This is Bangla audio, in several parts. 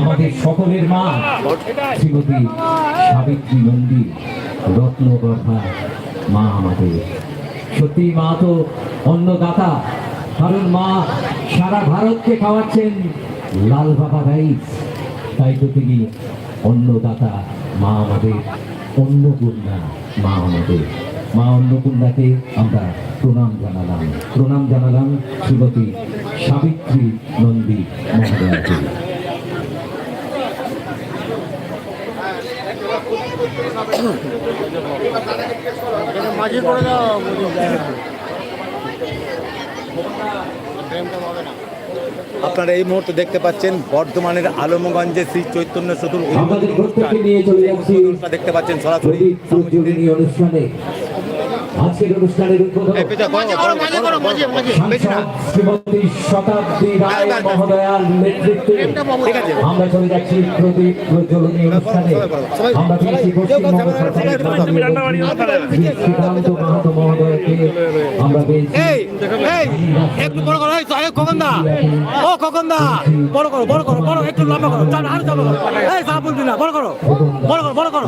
আমাদের সকলের মা, শ্রীমতী সাবিত্রী নন্দী রত্নগর্ভা মা আমাদের। সত্যি মা তো অন্নদাতা, কারণ মা সারা ভারতকে খাওয়াচ্ছেন লাল বাবা রাইস। তাই তো তিনি অন্নদাতা, মা আমাদের, অন্নপূর্ণা মা আমাদের। মা অন্নপূর্ণাকে আমরা প্রণাম জানালাম। প্রণাম জানালাম শ্রীমতী সাবিত্রী নন্দী মহোদয়াকে মাঝে করে দাও আপনারা এই মুহূর্তে দেখতে পাচ্ছেন বর্ধমানের আলমগঞ্জে শ্রী চৈতন্য চতুর আমাদের প্রত্যেককে নিয়ে চলে যাচ্ছি। দেখতে পাচ্ছেন সরাসরি অনুষ্ঠানে। আজকের অনুষ্ঠানের উদ্বোধন শ্রীমতী শতাব্দী রায় মহোদয়ার নেতৃত্বে আমরা চলে যাচ্ছি প্রদীপ প্রজ্বলনী অনুষ্ঠানে। আমরা পেয়েছি পশ্চিমবঙ্গ সরকারের শ্রীকান্ত মাহাতো মহোদয়কে আমরা পেয়েছি। একটু বড় করো এই এই খোকনদা। ও খোকনদা বড় করো বড় করো বড় একটু লম্বা করো। আরও চাপ করো। এই সাপ বলবি না বড় করো বড় করো বড় করো।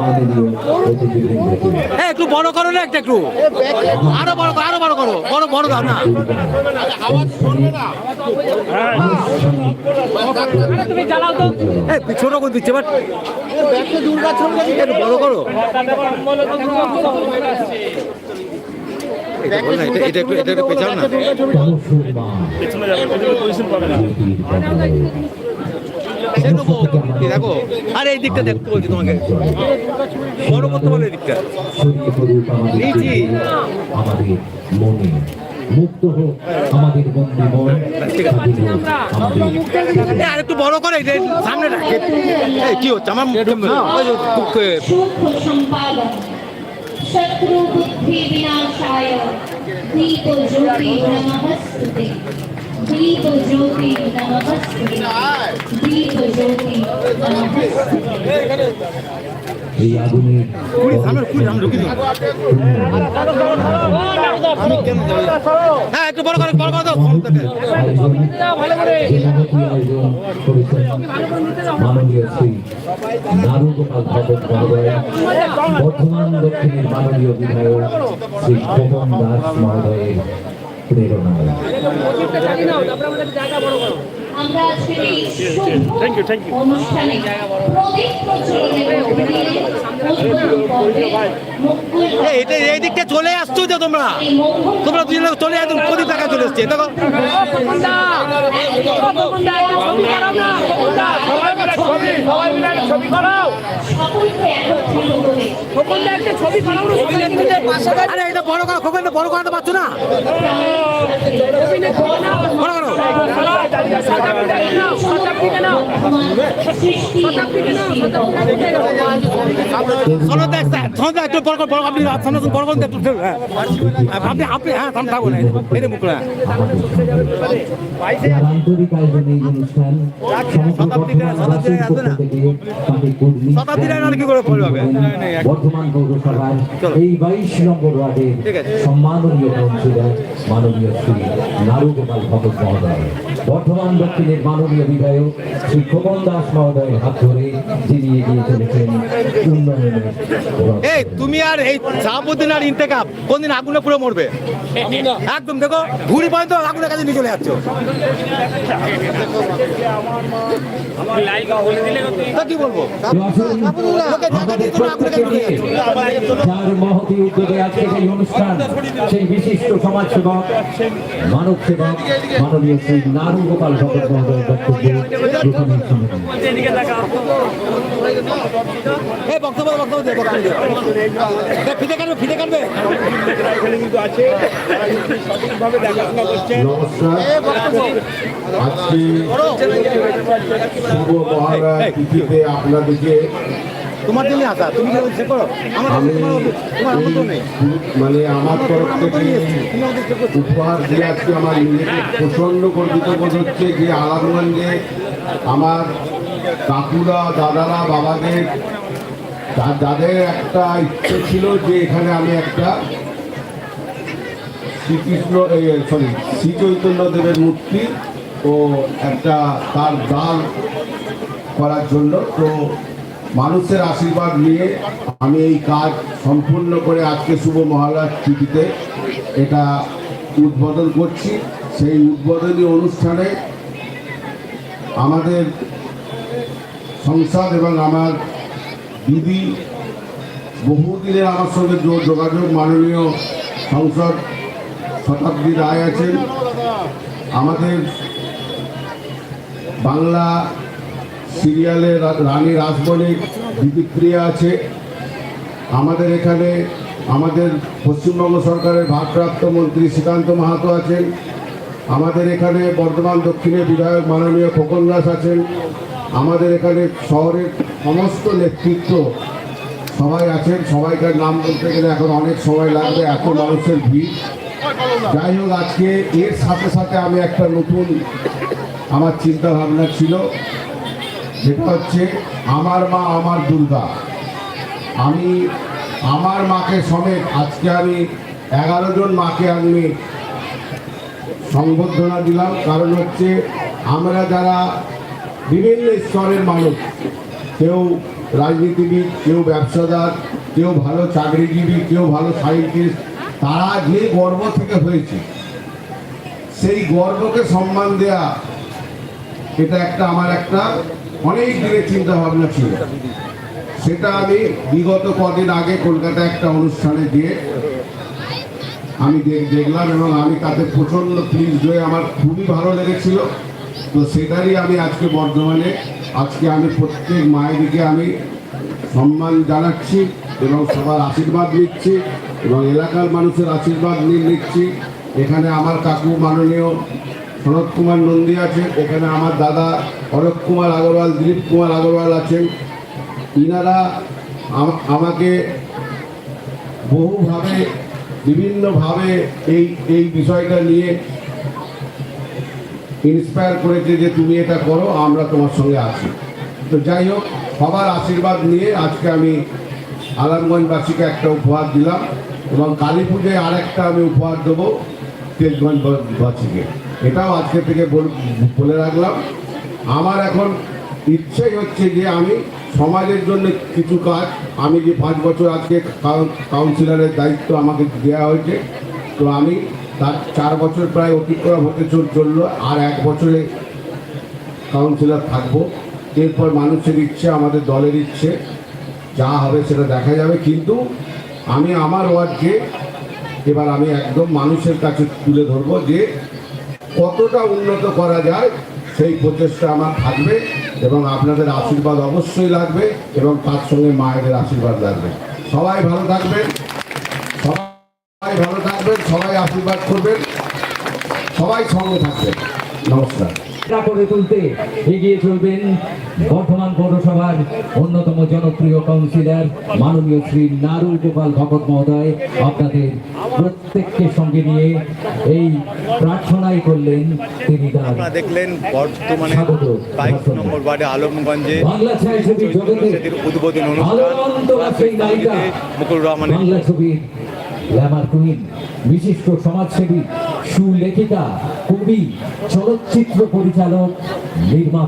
একটা এই একটু বড় করো না একটা একটু। আরও বড় করো আরও বড় করো বড় বড় দাও না। এই ছোট করে দিচ্ছে বাট বড় করো। এটা না, একটু এটা একটু পেছাও না। সে দেখো, আর এই দিকটা দেখতে বলছি তোমাকে। বড় করতে বলে এই দিকটা। নিচি আমাদের মনে বড় করে সামনে রাখে। কি হচ্ছে? আমার শত্রু হ্যাঁ একটু বড় বর্ধমান দক্ষিণের মাননীয় বিধায়ক শ্রী পবন দাস মহোদয়ের প্রেরণায় আমরা আজকের এই অনুষ্ঠানে এই এটা এই দিকটা চলে আসছো তো তোমরা? তোমরা দুজন চলে আসো প্রদীপ টাকা চলে এসছে দেখো। সকলকে একত্রিত করে আরে এটা বড় করো খোকেন করাতে পারছ না? করো আপনি হ্যাঁ। আপনি আপনি হ্যাঁ থাকুন এই মুখ না। কি করে করবে? বর্ধমান পৌরসভার এই বাইশ নম্বর ওয়ার্ডের সম্মাননীয় কাউন্সিলর মাননীয় শ্রী নারুগোপাল ভগত মহোদয়। বর্ধমান দক্ষিণের মাননীয় বিধায়ক শ্রী খোকন দাস মহোদয়ের হাত ধরে যিনি এগিয়ে চলেছেন উন্নয়নের এই তুমি আর এই শাহাবুদ্দিন আর ইন্তেকাব কোনদিন আগুনে পুরো মরবে? একদম দেখো ঘুরি পর্যন্ত আগুনের কাছে নিয়ে চলে যাচ্ছ। কি বলব? যার মহতি উদ্যোগে আজকে এই অনুষ্ঠান সেই বিশিষ্ট সমাজ সেবক মানব সেবক মাননীয় শ্রী নারু গোপাল ভগত মহোদয়ের বক্তব্যে আজকে তিথিতে আপনাদেরকে তোমার জন্য আসা। তুমি কেন চেক করো? আমার আমি তোমার তোমার আমন্ত্রণ নেই। মানে আমার তরফ থেকে উপহার দিয়ে আজকে আমার নিজেকে প্রচণ্ড গর্বিত বোধ হচ্ছে যে আলামগঞ্জে আমার কাকুরা দাদারা বাবাদের যাদের একটা ইচ্ছে ছিল যে এখানে আমি একটা শ্রীকৃষ্ণ সরি শ্রী চৈতন্য দেবের মূর্তি ও একটা তার দান করার জন্য। তো মানুষের আশীর্বাদ নিয়ে আমি এই কাজ সম্পূর্ণ করে আজকে শুভ মহারাজ তিথিতে এটা উদ্বোধন করছি। সেই উদ্বোধনী অনুষ্ঠানে আমাদের সংসদ এবং আমার দিদি বহুদিনের আমার সঙ্গে যোগাযোগ মাননীয় সংসদ শতাব্দী রায় আছেন। আমাদের বাংলা সিরিয়ালে রানী রাসমণির দিদিপ্রিয়া আছে। আমাদের এখানে আমাদের পশ্চিমবঙ্গ সরকারের ভারপ্রাপ্ত মন্ত্রী শ্রীকান্ত মাহাতো আছেন। আমাদের এখানে বর্ধমান দক্ষিণের বিধায়ক মাননীয় খোকন দাস আছেন। আমাদের এখানে শহরের সমস্ত নেতৃত্ব সবাই আছেন। সবাইকার নাম বলতে গেলে এখন অনেক সময় লাগবে এত মানুষের ভিড়। যাই হোক, আজকে এর সাথে সাথে আমি একটা নতুন আমার চিন্তাভাবনা ছিল। যেটা হচ্ছে আমার মা আমার দুর্গা। আমি আমার মাকে সমেত আজকে আমি এগারো জন মাকে আমি সংবর্ধনা দিলাম। কারণ হচ্ছে আমরা যারা বিভিন্ন স্তরের মানুষ, কেউ রাজনীতিবিদ, কেউ ব্যবসাদার, কেউ ভালো চাকরিজীবী, কেউ ভালো সাইন্টিস্ট, তারা যে গর্ব থেকে হয়েছে, সেই গর্বকে সম্মান দেয়া, এটা একটা, আমার একটা অনেক দিনের চিন্তা ভাবনা ছিল। সেটা আমি বিগত কদিন আগে কলকাতা একটা অনুষ্ঠানে দিয়ে আমি দেখলাম এবং আমি তাতে প্রচণ্ড প্লিজ হয়ে আমার খুবই ভালো লেগেছিল। তো সেটারই আমি আজকে বর্ধমানে, আজকে আমি প্রত্যেক মায়েদিকে আমি সম্মান জানাচ্ছি এবং সবার আশীর্বাদ নিচ্ছি এবং এলাকার মানুষের আশীর্বাদ নিয়ে নিচ্ছি। এখানে আমার কাকু মাননীয় সনৎ কুমার নন্দী আছে এখানে আমার দাদা অরূপ কুমার আগরওয়াল, দিলীপ কুমার আগরওয়াল আছেন। ইনারা আমাকে বহুভাবে, বিভিন্নভাবে এই এই বিষয়টা নিয়ে ইন্সপায়ার করেছে যে তুমি এটা করো, আমরা তোমার সঙ্গে আছি। তো যাই হোক, সবার আশীর্বাদ নিয়ে আজকে আমি আলামগঞ্জবাসীকে একটা উপহার দিলাম এবং কালী পুজোয় আরেকটা আমি উপহার দেবো তেজগঞ্জবাসীকে। এটাও আজকে থেকে বল- রাখলাম। আমার এখন ইচ্ছেই হচ্ছে যে আমি সমাজের জন্য কিছু কাজ, আমি যে পাঁচ বছর আজকে কাউন- কাউন্সিলরের দায়িত্ব আমাকে দেওয়া হয়েছে, তো আমি তার চার বছর প্রায় অতিক্রম হতে চল- চলল, আর এক বছরে কাউন্সিলর থাকব। এরপর মানুষের ইচ্ছে, আমাদের দলের ইচ্ছে, যা হবে সেটা দেখা যাবে। কিন্তু আমি আমার ওয়ার্ডকে এবার আমি একদম মানুষের কাছে তুলে ধরবো যে কতটা উন্নত করা যায়, সেই প্রচেষ্টা আমার থাকবে এবং আপনাদের আশীর্বাদ অবশ্যই লাগবে এবং তার সঙ্গে মায়েদের আশীর্বাদ লাগবে। সবাই ভালো থাকবেন, সবাই ভালো থাকবেন, সবাই আশীর্বাদ করবেন, সবাই সঙ্গে থাকবেন। নমস্কার। করে তুলতে এগিয়ে চলবেন বর্ধমান পৌরসভার অন্যতম জনপ্রিয় কাউন্সিলর মাননীয় শ্রী নারু গোপাল ভগত মহোদয়। আপনাদের প্রত্যেককে সঙ্গে নিয়ে এই প্রার্থনাই করলেন তিনি আপনারা দেখলেন বর্তমানে বাইশ নম্বর ওয়ার্ডে আলমগঞ্জে উদ্বোধন অনুষ্ঠান। নায়িকা মুকুল রহমানের বাংলা গ্ল্যামার কুইন। বিশিষ্ট সমাজসেবী সুলেখিকা কবি চলচ্চিত্র পরিচালক নির্মাতা।